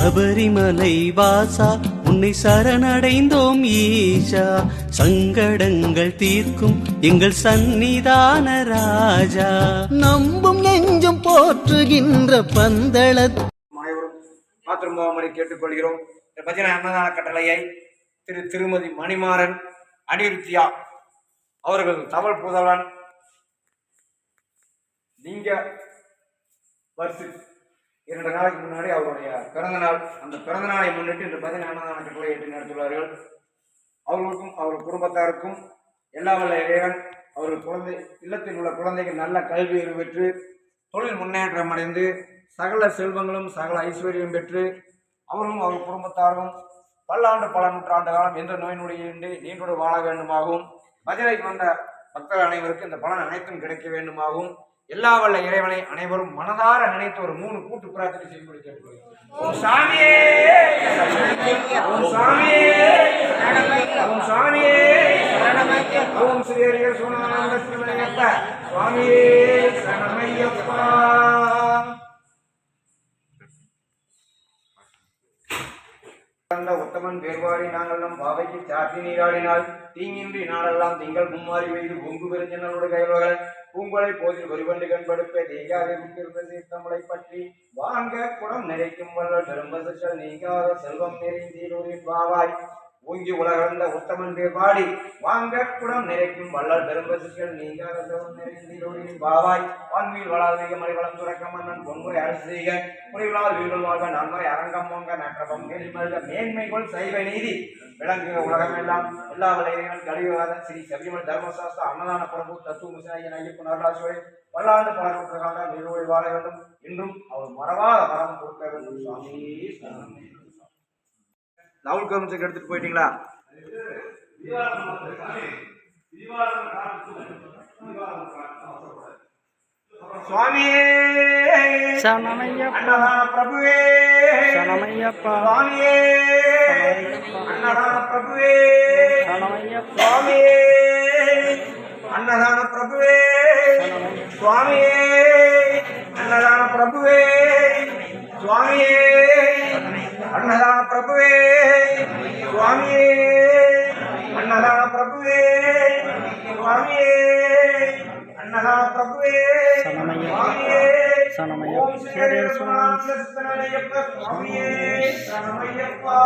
சபரிமலை வாசா உன்னை சரணடைந்தோம் ஈஷா. சங்கடங்கள் தீர்க்கும் எங்கள் சந்நிதான ராஜா. நம்பும் நெஞ்சும் போற்றுகின்ற பந்தளத் மாயவரும் மாத்திரும்பும்படி கேட்டுக்கொள்கிறோம். இந்த பஜனை அன்னதான கட்டளையை திரு திருமதி மணிமாறன் அனிருத்தியா அவர்கள் தவள் புதல்வன் நீங்க வருஷ இரண்டு நாளைக்கு முன்னாடி அவருடைய பிறந்த நாள். அந்த பிறந்த நாளை முன்னிட்டு இந்த பஜனை அன்னதான கட்டளை ஏற்றி நடத்துள்ளார்கள் அவர்களுக்கும் அவர் குடும்பத்தாருக்கும் எல்லா வல்ல இறைவன் அவர்கள் குழந்தை இல்லத்தில் உள்ள குழந்தைகள் நல்ல கல்வி அறிவு பெற்று தொழில் முன்னேற்றம் அடைந்து சகல செல்வங்களும் சகல ஐஸ்வர்யம் பெற்று அவர்களும் அவர் குடும்பத்தாரும் பல்லாண்டு பல நூற்றாண்டு காலம் எந்த நோய் நொடியின்றி நீண்டோடு வாழ வேண்டுமாகவும் மதுரைக்கு வந்த பக்தர்கள் அனைவருக்கும் இந்த பலன் அனைத்தும் கிடைக்க வேண்டுமாகவும் எல்லா வல்ல இறைவனை அனைவரும் மனதார நினைத்து ஒரு மூணு கூட்டு பிரார்த்தனை செய்யும்படி கேட்டுக்கொள்கிறேன் ஓம் சாமியே ஓம் சாமியே ஓம் சாமியே ஓம் ஸ்ரீ சோனானந்த சுவாமியே அந்த உத்தமன் வேறுபாடி நாங்கள் நம் பாவைக்கு சாத்தி நீராடினால் தீங்கின்றி நாடெல்லாம் திங்கள் மும்மாறி வைத்து பொங்கு பெருஞ்சனோடு கைவர்கள். பூங்கொலை போதில் ஒருவண்டு கண்படுப்பே தேங்காதை விட்டிருந்த சீர்த்தமலை பற்றி வாங்க குடம் நிறைக்கும் வல்ல பெரும்பசல் நீங்காத செல்வம் நிறைந்தீரூரின் பாவாய். ஓங்கி உலகந்த உத்தமன் பேர்பாடி வாங்க குடம் நிறைக்கும் வள்ளல் பெரும்பசுகள் நீங்க செல்வம் நிறைந்தீரூரின் பாவாய். வான்மீள் வளாதிக மலைவளம் துறக்க மன்னன் பொன்முறை அரசு செய்க. குறைவிலால் வீடுகள் வாழ்க நன்மை அரங்கம் போங்க நற்றபம் மேல்மல்க மேன்மைகள் சைவ நீதி. விளங்குக உலகம் எல்லாம் எல்லா வலையிலும் கலியுகாதன் ஸ்ரீ சபரிமலை தர்மசாஸ்திர அன்னதான பிரபு தத்துவ முசாயன் ஐயப்பன் அருளாசுவை பல்லாண்டு பல நூற்றுக்காக நிறுவனை வாழ வேண்டும். இன்றும் அவர் மறவாத மரம் கொடுக்க வேண்டும். சுவாமி. லவுல் கவர்மெண்ட்டுக்கு எடுத்துட்டு போயிட்டீங்களா? சுவாமியே. அன்னதான பிரபுவே! சரணமையப்பா. சுவாமியே! அன்னதான பிரபுவே! சரணமையப்பா. சுவாமியே! அன்னதான பிரபுவே! சுவாமியே! அன்னதான பிரபுவே! சுவாமியே! அன்னதான பிரபுவே சுவாமியே. அன்னதான பிரபுவே சுவாமியே. அன்னதான பிரபுவே சுவாமியே. ஓம் ஸ்ரீ சுவாமியே சரணமையப்பா